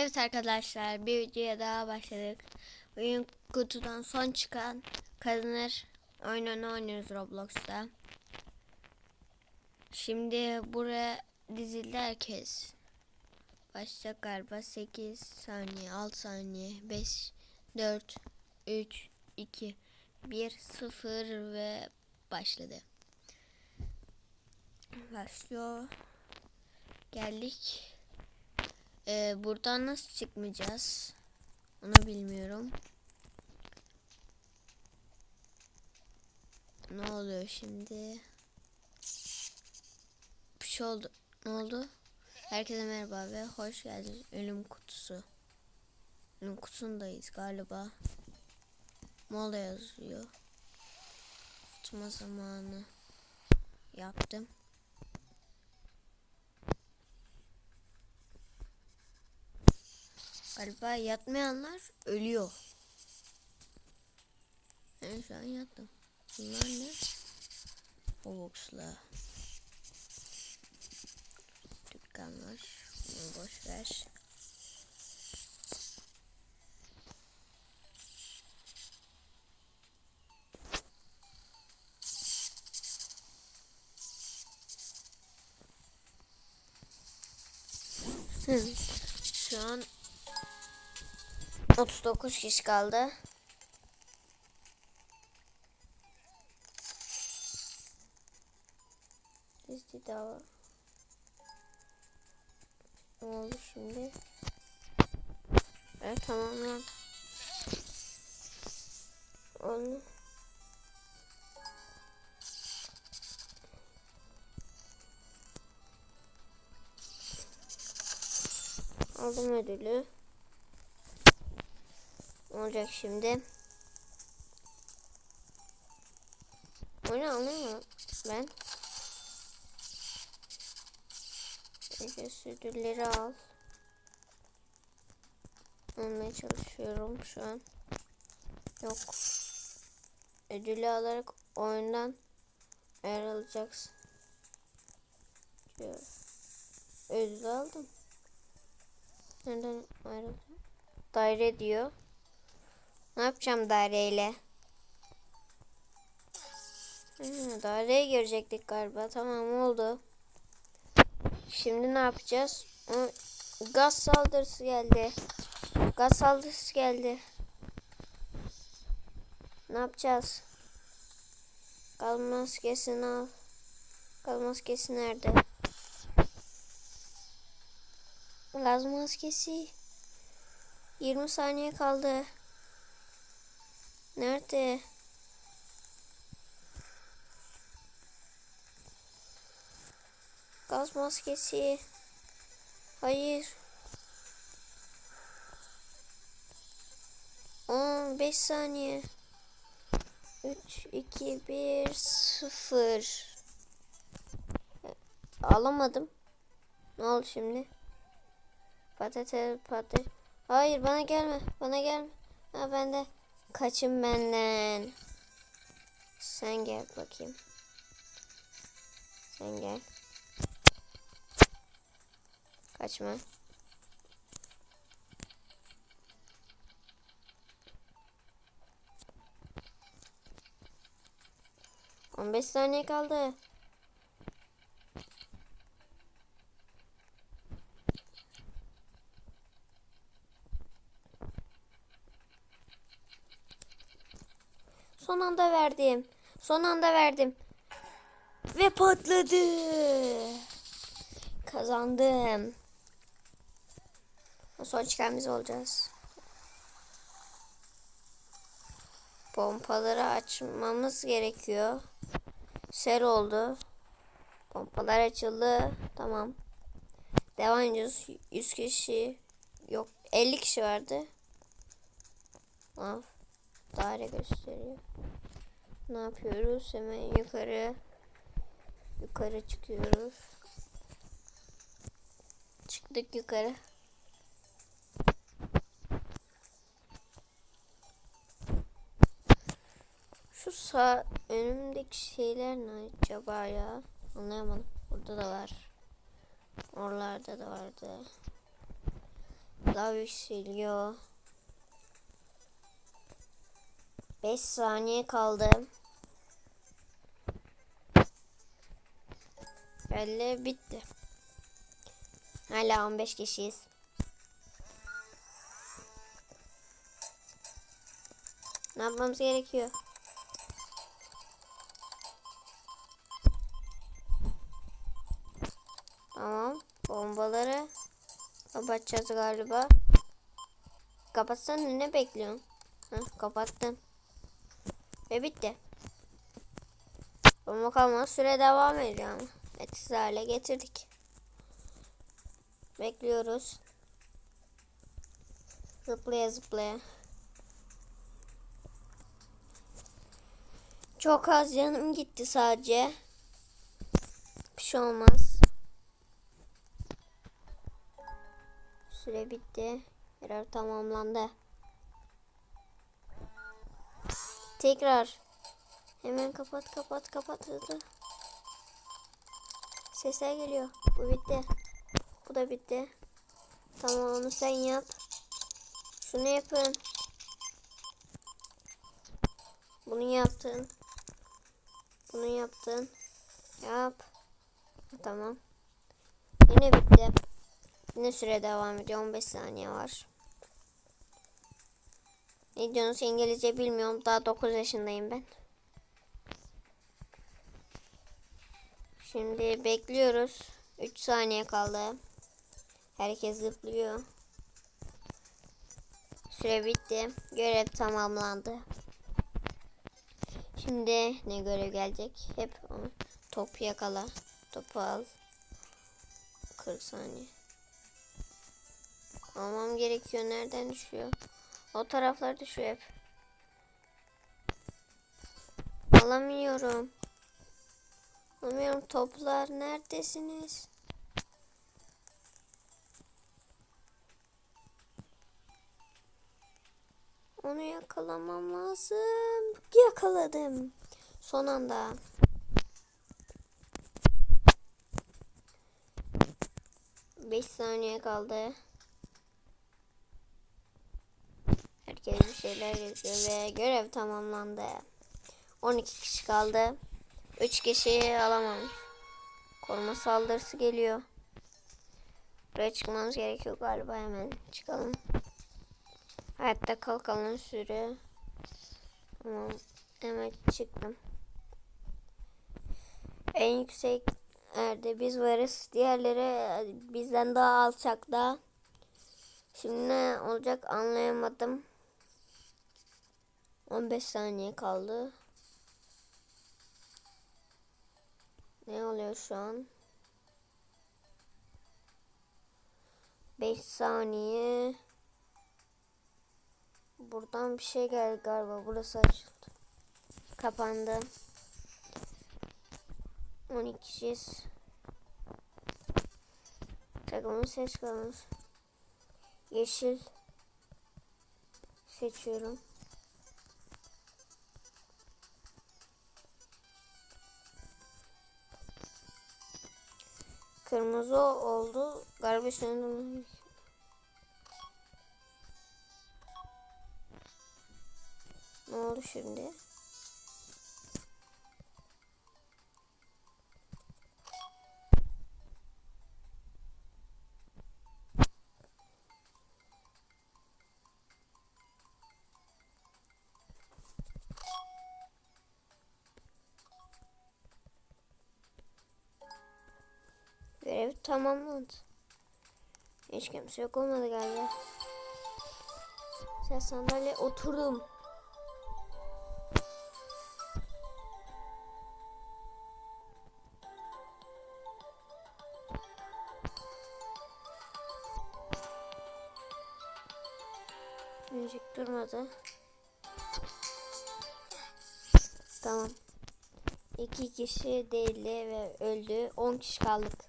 Evet arkadaşlar bir videoya daha başladık. Bugün kutudan son çıkan kazanır oyununu oynuyoruz Roblox'ta. Şimdi buraya dizildi herkes. Başlayacak galiba 8 saniye 6 saniye 5 4 3 2 1 0 ve başladı. Başlıyor. Geldik. Ee, buradan nasıl çıkmayacağız? Onu bilmiyorum. Ne oluyor şimdi? Bir şey oldu. Ne oldu? Herkese merhaba ve hoş geldiniz. Ölüm kutusu. Ölüm kutusundayız galiba. Mola yazıyor. Tutma zamanı. Yaptım. Galiba yatmayanlar ölüyor. Ben şu an yattım. Bunlar ne? Robux'la. Dükkan boş ver. 39 kişi kaldı. Bizde daha var. Ne oldu şimdi? Evet tamam lan. Onu aldım ödülü. Olacak şimdi? Oyunu anlamıyorum ben. Önce ödülleri al. Almaya çalışıyorum şu an. Yok. Ödülü alarak oyundan ayrılacaksın. Diyor. Ödül aldım. Nereden ayrılacağım? Daire diyor. Ne yapacağım daireyle? Hmm, daireyi görecektik galiba. Tamam oldu. Şimdi ne yapacağız? Gaz saldırısı geldi. Gaz saldırısı geldi. Ne yapacağız? Gaz maskesini al. Gaz maskesi nerede? Gaz maskesi. 20 saniye kaldı. Nerede? Gaz maskesi. Hayır. 15 saniye. 3, 2, 1, 0. Alamadım. Ne oldu şimdi? Patates, patates. Hayır bana gelme. Bana gelme. Ha ben de kaçın benden. Sen gel bakayım. Sen gel. Kaçma. On beş saniye kaldı. Son anda verdim. Son anda verdim. Ve patladı. Kazandım. Son çıkan biz olacağız. Pompaları açmamız gerekiyor. Ser oldu. Pompalar açıldı. Tamam. Devam ediyoruz. 100 kişi yok 50 kişi vardı. Al. Daire gösteriyor. Ne yapıyoruz? Hemen yukarı yukarı çıkıyoruz. Çıktık yukarı. Şu sağ önümdeki şeyler ne acaba ya? Anlayamadım. Burada da var. Oralarda da vardı. daha yükseliyor. 5 saniye kaldı. Böyle bitti. Hala 15 kişiyiz. Ne yapmamız gerekiyor? Tamam. Bombaları kapatacağız galiba. Kapatsan ne bekliyorsun? Heh, kapattın. Ve bitti. Bomba kalmadı. Süre devam ediyor ama. Etkisiz hale getirdik. Bekliyoruz. Zıplaya zıplaya. Çok az canım gitti sadece. Bir şey olmaz. Süre bitti. Görev tamamlandı. Tekrar. Hemen kapat kapat kapat hızlı. Sesler geliyor. Bu bitti. Bu da bitti. Tamam onu sen yap. Şunu yapın. Bunu yaptın. Bunu yaptın. Yap. Tamam. Yine bitti. Yine süre devam ediyor. 15 saniye var. Ne diyorsunuz İngilizce bilmiyorum. Daha 9 yaşındayım ben. Şimdi bekliyoruz. 3 saniye kaldı. Herkes zıplıyor. Süre bitti. Görev tamamlandı. Şimdi ne görev gelecek? Hep onu. Topu yakala. Topu al. 40 saniye. Almam gerekiyor. Nereden düşüyor? O taraflar düşüyor hep. Alamıyorum. Alamıyorum. Toplar neredesiniz? Onu yakalamam lazım. Yakaladım. Son anda. Beş saniye kaldı. Herkes bir şeyler yazıyor ve görev tamamlandı. 12 kişi kaldı. 3 kişi alamamış. Koruma saldırısı geliyor. Buraya çıkmamız gerekiyor galiba hemen çıkalım. Hayatta kalkalım süre. Tamam. Hemen çıktım. En yüksek yerde biz varız. Diğerleri bizden daha alçakta. Şimdi ne olacak anlayamadım. 15 saniye kaldı. Ne oluyor şu an? 5 saniye. Buradan bir şey geldi galiba. Burası açıldı. Kapandı. 12 kişiyiz. Takımın ses kalınız. Yeşil. Seçiyorum. Kırmızı oldu. Galiba üstüne Ne oldu şimdi? Tamamlandı. Hiç kimse yok olmadı galiba. Sen sandalye oturdum. Müzik durmadı. Tamam. İki kişi değildi ve öldü. On kişi kaldık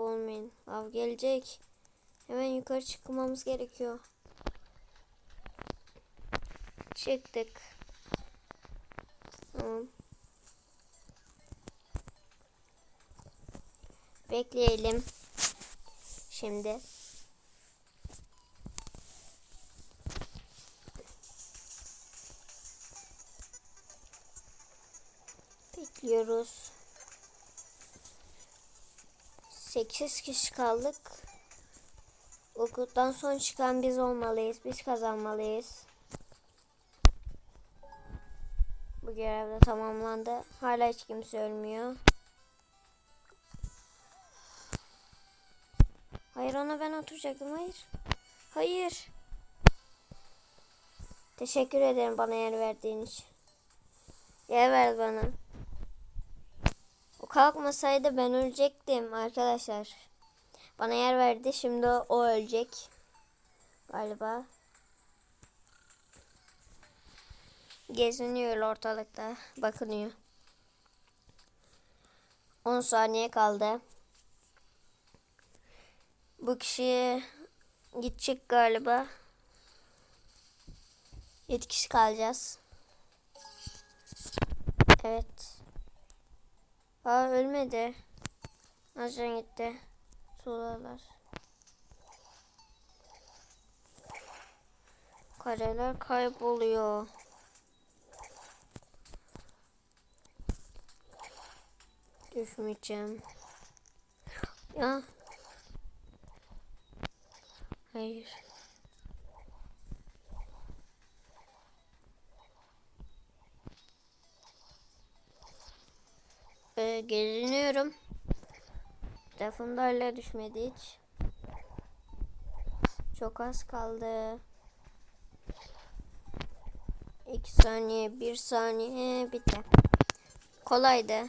olmayın. Av gelecek. Hemen yukarı çıkmamız gerekiyor. Çıktık. Tamam. Bekleyelim. Şimdi. Bekliyoruz. 8 kişi kaldık. Okuldan son çıkan biz olmalıyız. Biz kazanmalıyız. Bu görev de tamamlandı. Hala hiç kimse ölmüyor. Hayır ona ben oturacaktım. Hayır. Hayır. Teşekkür ederim bana yer verdiğin için. Yer ver bana. Kalkmasaydı ben ölecektim arkadaşlar. Bana yer verdi. Şimdi o ölecek. Galiba. Geziniyor ortalıkta. Bakınıyor. 10 saniye kaldı. Bu kişi gidecek galiba. 7 kişi kalacağız. Evet. Aa ölmedi. Ajan gitti. Sulalar. Kareler kayboluyor. Düşmeyeceğim. Ya. Hayır. Geziniyorum. Telefonda hala düşmedi hiç. Çok az kaldı. 2 saniye, 1 saniye bitti. Kolaydı.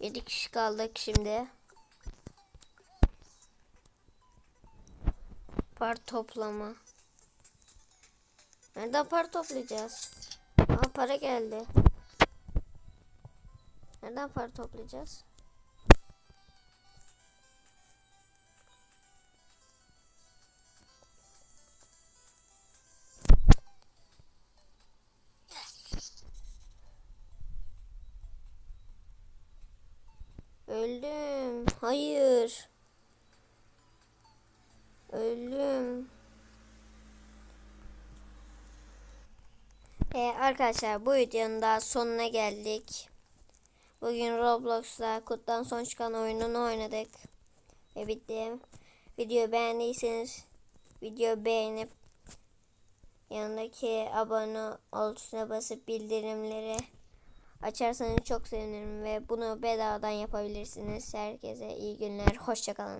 7 kişi kaldık şimdi. Par toplama. Nereden para toplayacağız? Aa para geldi. Nereden para toplayacağız? Öldüm. Hayır. Öldüm. Ee, arkadaşlar bu videonun da sonuna geldik. Bugün Roblox'ta kuttan son çıkan oyununu oynadık. Ve bitti. Videoyu beğendiyseniz video beğenip yanındaki abone ol tuşuna basıp bildirimleri açarsanız çok sevinirim ve bunu bedavadan yapabilirsiniz. Herkese iyi günler. Hoşçakalın.